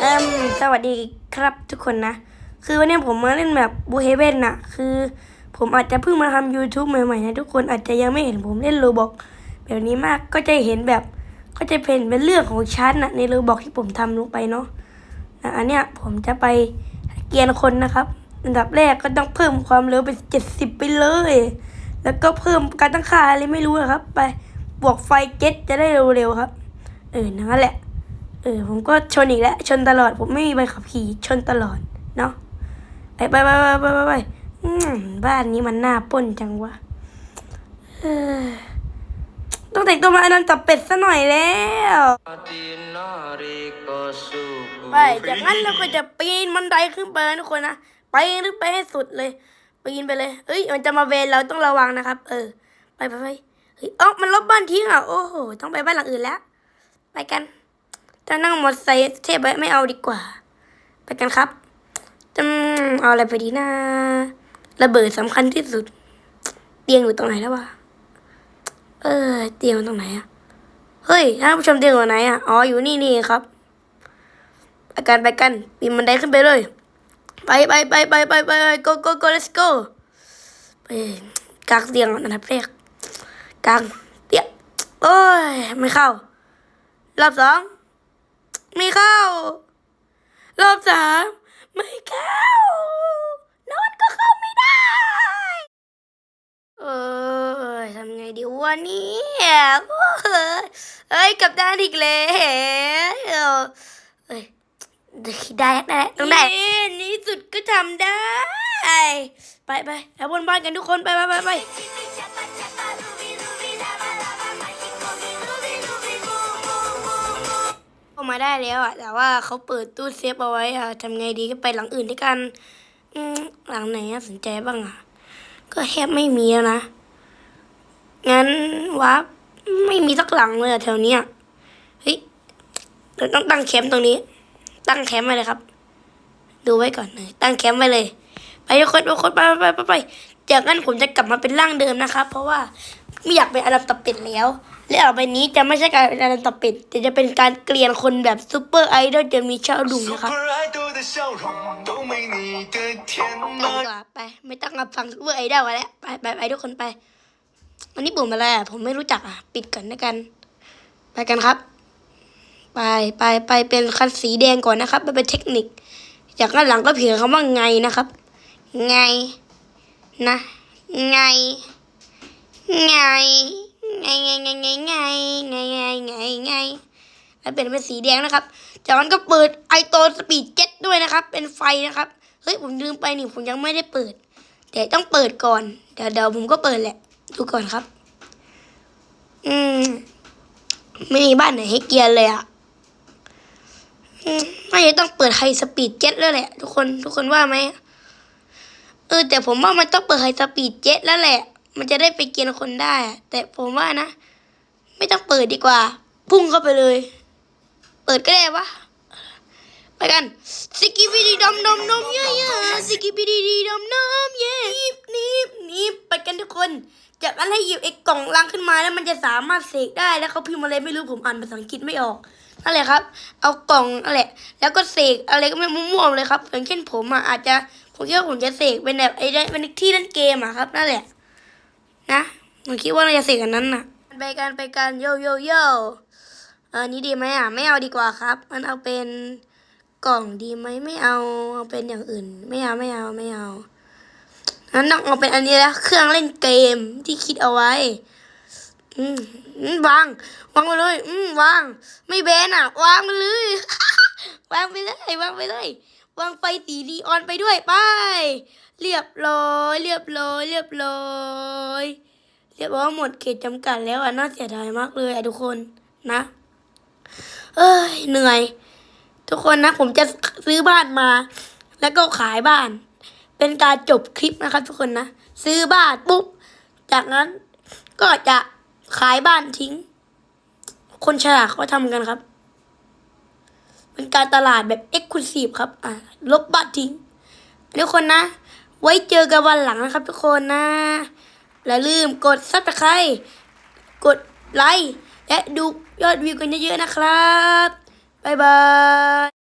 เอมสวัสดีครับทุกคนนะ คือวันนี้ผมมาเล่นแบบบูเฮเว่นนะคือผมอาจจะเพิ่งมาทำ YouTube ใหม่ๆนะทุกคนอาจจะยังไม่เห็นผมเล่นโรบอกแบบนี้มากก็จะเห็นแบบก็จะเป็นเป็นเรื่องของชั้นนะในโรบอกที่ผมทำลงไปเนาะนะอันเนี้ยผมจะไปเกียนคนนะครับ อันดับแรกก็ต้องเพิ่มความเร็วเป็นเจ็ดสิบไปเลย แล้วก็เพิ่มการตั้งค่าอะไรไม่รู้นะครับ ไปบวกไฟเจ็ตจะได้เร็วๆครับ เออนั่นแหละ เออผมก็ชนอีกแล้ว ชนตลอด ผมไม่มีใบขับขี่ชนตลอดเนาะไปไปไปไปไปไปบ้านนี้มันน่าป้นจังวะต้องแต่งตัวมาอนันตับเป็ดซะหน่อยแล้วไปจากนั้นเราก็จะปีนบันไดขึ้นไปทุกคนนะไปขึ้นไปให้สุดเลยปีนไปเลยเอ้ย มันจะมาเวรเราต้องระวังนะครับ เออ ไปไปไปเฮ้ยอ๋อมันลบบ้านทิ้งอะโอ้โหต้องไปบ้านหลังอื่นแล้ว ไปกัน จะนั่งมอเตอร์ไซค์เทพไว้ไม่เอาดีกว่า ไปกันครับอืมเอาอะไรไปดีนะระเบิดสำคัญที่สุด เตียงอยู่ตรงไหนแล้ววะเออ เตียงตรงไหนอะเฮ้ยท่านผู้ชมเตียงอยู่ไหนอะอ๋ออยู่นี่นี่ครับไปกันไปกันปีนบันไดขึ้นไปเลย ไปไปไปไปไปไปไป go go go let's go ไปกางเตียงก่อนอันดับแรกกางเตียงโอ้ยไม่เข้ารอบสอง ไม่เข้า รอบสามไม่เข้านอนก็เข้าไม่ได้ เออทำไงดีวะเนี่ยเอ้ยกลับด้านอีกแล้วเอ้ยได้ได้ตรงไหนนี่สุดก็ทำได้ ไปไปแล้วบนบ้านกันทุกคนไปไปไปไป มาได้แล้วอะแต่ว่าเขาเปิดตู้เซฟเอาไว้อะทำไงดีก็ไปหลังอื่นด้วยกันหลังไหนสนใจบ้างอะก็แทบไม่มีแล้วนะ งั้นวับไม่มีสักหลังเลยอะแถวเนี้ยเฮ้ยเราต้องตั้งแคมป์ตรงนี้ ตั้งแคมป์ไว้เลยครับ ดูไว้ก่อนเลยตั้งแคมป์ไว้เลย ไปทุกคนทุกคนไปไปไปไปจากนั้นผมจะกลับมาเป็นร่างเดิมนะครับ เพราะว่า ไม่อยากเป็นอดัมตับเป็ดแล้ว และต่อไปนี้จะไม่ใช่การเป็นอดัมตับเป็ดแต่จะเป็นการเกลียนคนแบบซูเปอร์ไอดอลจะมีเช่าดุงนะคะไปไม่ต้องมาฟังซูเปอร์ไอดอลแล้วไปไปไปทุกคนไป อันนี้บุ๋มอะไรอ่ผมไม่รู้จักอะปิดก่อนนะกัน ไปกันครับ ไปไปไปเป็นคันสีแดงก่อนนะครับไปเป็นเทคนิค จากด้านหลังก็เพียงคำว่าไงนะครับ ไงนะ ไง ไงไงไงไงไงไงไงไงไงไงแล้วเป็นเป็นสีแดงนะครับ จากนั้นก็เปิดไอโตสปีดเจ็ตด้วยนะครับ เป็นไฟนะครับ เฮ้ยผมลืมไปนี่ผมยังไม่ได้เปิด แต่ต้องเปิดก่อน เดี๋ยวเดี๋ยวผมก็เปิดแหละ ดูก่อนครับ อืม ไม่มีบ้านไหนให้เกียร์เลยอะอืมน่ต้องเปิดไฮสปีดเจ็ตแล้วแหละ ทุกคนทุกคนว่าไหมเออแต่ผมว่ามันต้องเปิดไฮสปีดเจ็ตแล้วแหละ มันจะได้ไปเกียร์คนได้ แต่ผมว่านะ ไม่ต้องเปิดดีกว่า พุ่งเข้าไปเลย เปิดก็ได้วะไปกันสกิบิดีดอมดอมดอมเย่เย่สกิบิดีดีดอมดอมเย่นีบนีบนีบไปกันทุกคนจากนั้นให้หยิบไอ้กล่องลังขึ้นมาแล้วมันจะสามารถเสกได้แล้วเขาพิมพ์อะไรไม่รู้ผมอ่านภาษาอังกฤษไม่ออกนั่นแหละครับ เอากล่องนั่นแหละ แล้วก็เสกอะไรก็ไม่มั่วๆเลยครับอย่างเช่นผมอะอาจจะผมคิดว่าผมจะเสกเป็นแบบไอ้ได้เป็นที่เล่นเกมอะครับนั่นแหละ นะผมคิดว่าเราจะเสกอันนั้นน่ะไปกันไปกันโยโยโยอันนี้ดีไหมอะไม่เอาดีกว่าครับ มันเอาเป็นกล่องดีไหมไม่เอาเอาเป็นอย่างอื่น ไม่เอาไม่เอาไม่เอางั้นต้องเอาเป็นอันนี้แล้วเครื่องเล่นเกมที่คิดเอาไว้ อืมอืมวาง วางไปเลย อืมวาง ไม่แบนอะ วางไปเลย วางไปเลยวางไปเลย วางไฟสีนีออนไปด้วยไป เรียบร้อย เรียบร้อย เรียบร้อยเรียบร้อยหมดเขตจำกัดแล้วอะน่าเสียดายมากเลยอะทุกคนนะเอ้ยเหนื่อย ทุกคนนะ ผมจะซื้อบ้านมา แล้วก็ขายบ้าน เป็นการจบคลิปนะครับ ทุกคนนะซื้อบ้านปุ๊บจากนั้นก็จะขายบ้านทิ้ง คนฉลาดเขาทำกันครับ เป็นการตลาดแบบเอ็กซ์คลูซีฟครับ อะ ลบบัตรทิ้งทุกคนนะ ไว้เจอกันวันหลังนะครับ ทุกคนนะอย่าลืมกดซับสไครต์กดไลค์และดูยอดวิวกันเยอะๆนะครับ บ๊ายบาย